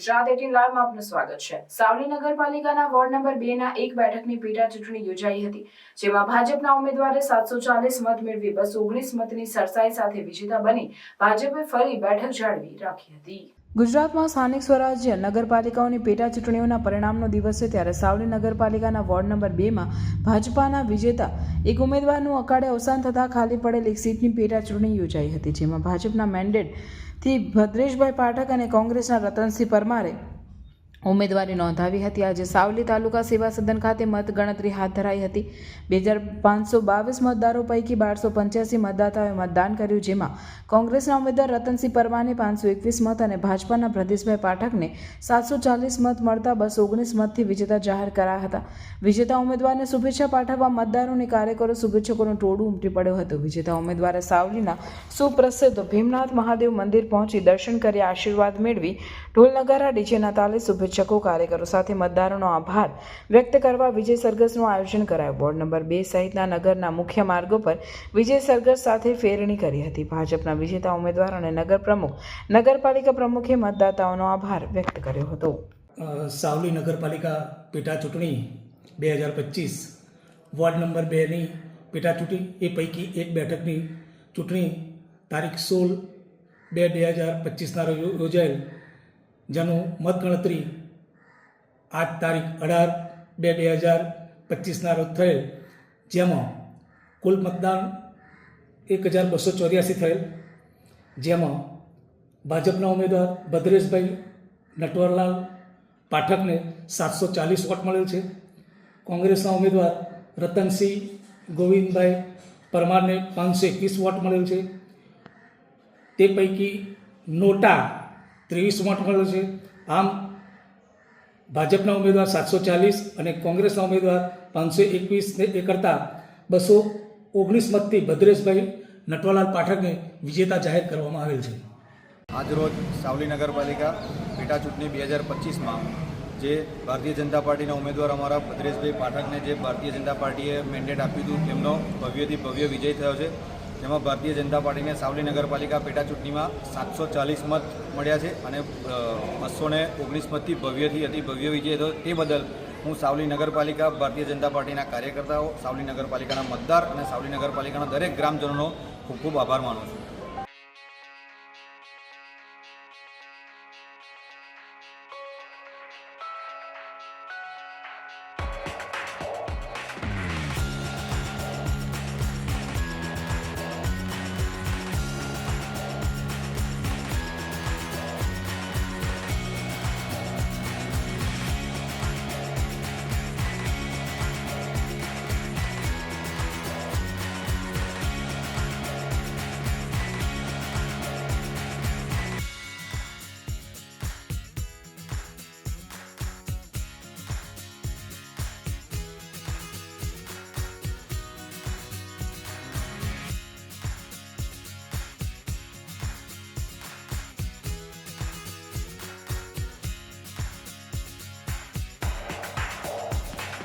Gujarat eighteen લાઈવમાં આપનું સ્વાગત છે. સાવલી નગરપાલિકાના વોર્ડ નંબર બે ના એક બેઠકની પેટા ચૂંટણી યોજાઈ હતી, જેમાં ભાજપના ઉમેદવારે સાતસો ચાલીસ મત મેળવી બસો ઓગણીસ મતની સરસાઈ સાથે વિજેતા બની ભાજપે ફરી બેઠક જાળવી રાખી હતી. ગુજરાતમાં સ્થાનિક સ્વરાજ્ય નગરપાલિકાઓની પેટા ચૂંટણીઓના પરિણામનો દિવસ છે ત્યારે સાવલી નગરપાલિકાના વોર્ડ નંબર બેમાં ભાજપાના વિજેતા એક ઉમેદવારનું અકાળે અવસાન થતાં ખાલી પડેલ એક સીટની પેટા ચૂંટણી યોજાઈ હતી, જેમાં ભાજપના મેન્ડેટથી ભદ્રેશભાઈ પાઠક અને કોંગ્રેસના રતનસિંહ પરમારે ઉમેદવારી નોંધાવી હતી. આજે સાવલી તાલુકા સેવા સદન ખાતે મતગણતરી હાથ ધરાઈ હતી. બે હજાર પાંચસો બાવીસ મતદારો પૈકી બારસો પંચ્યાસી મતદાતાઓએ મતદાન કર્યું, જેમાં કોંગ્રેસના ઉમેદવાર રતનસિંહ પરમારને પાંચસો એકવીસ મત અને ભાજપાના પ્રદેશભાઈ પાઠકને સાતસો ચાલીસ મત મળતા બસો ઓગણીસ મતથી વિજેતા જાહેર કરાયા હતા. વિજેતા ઉમેદવારને શુભેચ્છા પાઠવવા મતદારો અને કાર્યકરો શુભેચ્છકોનું ટોળું ઉમટી પડ્યું હતું. વિજેતા ઉમેદવારે સાવલીના સુપ્રસિદ્ધ ભીમનાથ મહાદેવ મંદિર પહોંચી દર્શન કરી આશીર્વાદ મેળવી ઢોલ ડીજેના તાલે શુભેચ્છકો કાર્યકરો સાથે મતદારોનો આભાર વ્યક્ત કરવા વિજય સરઘસનું આયોજન કરાયું. વોર્ડ નંબર બે સહિતના નગરના મુખ્ય માર્ગો પર વિજય સરઘસ સાથે ફેરણી કરી હતી. ભાજપના વિજેતા ઉમેદવાર અને નગર પ્રમુખ, નગરપાલિકા પ્રમુખે મતદાતાઓનો આભાર વ્યક્ત કર્યો હતો. સાવલી નગરપાલિકા પેટા ચૂંટણી બે હજાર પચીસ, વોર્ડ નંબર બેની પેટા ચૂંટણી એ પૈકી એક બેઠકની ચૂંટણી તારીખ સોળ બે બે હજાર પચીસના રોજ યોજાયેલ, જેનું મતગણતરી આજ તારીખ અઢાર બે બે હજાર પચીસના રોજ થયેલ, જેમાં કુલ મતદાન એક હજાર બસો ચોર્યાસી થયેલ, જેમાં ભાજપના ઉમેદવાર ભદ્રેશભાઈ નટવરલાલ પાઠકને સાતસો ચાલીસ વોટ મળેલ છે. કોંગ્રેસના ઉમેદવાર રતનસિંહ ગોવિંદભાઈ પરમારને પાંચસો એકવીસ વોટ મળેલ છે. તે પૈકી નોટા ત્રેવીસ વોટ મળેલ છે. આમ ભાજપના ઉમેદવાર સાતસો ચાલીસ અને કોંગ્રેસના ઉમેદવાર પાંચસો એકવીસને એ કરતાં બસો ઓગણીસ મતથી ભદ્રેશભાઈ નટવાલાલ પાઠકને વિજેતા જાહેર કરવામાં આવેલ છે. આજરોજ સાવલી નગરપાલિકા પેટા ચૂંટણી બે હજાર પચીસમાં જે ભારતીય જનતા પાર્ટીના ઉમેદવાર અમારા ભદ્રેશભાઈ પાઠકને જે ભારતીય જનતા પાર્ટીએ મેન્ડેટ આપ્યું હતું, તેમનો ભવ્યથી ભવ્ય વિજય થયો છે. જેમાં ભારતીય જનતા પાર્ટીને સાવલી નગરપાલિકા પેટા ચૂંટણીમાં સાતસો ચાલીસ મત મળ્યા છે અને બસો ને ઓગણીસ મતથી ભવ્યથી અતિ ભવ્ય વિજય થયો. તે બદલ હું સાવલી નગરપાલિકા, ભારતીય જનતા પાર્ટીના કાર્યકર્તાઓ, સાવલી નગરપાલિકાના મતદાર અને સાવલી નગરપાલિકાના દરેક ગ્રામજનોનો ખૂબ ખૂબ આભાર માનું છું.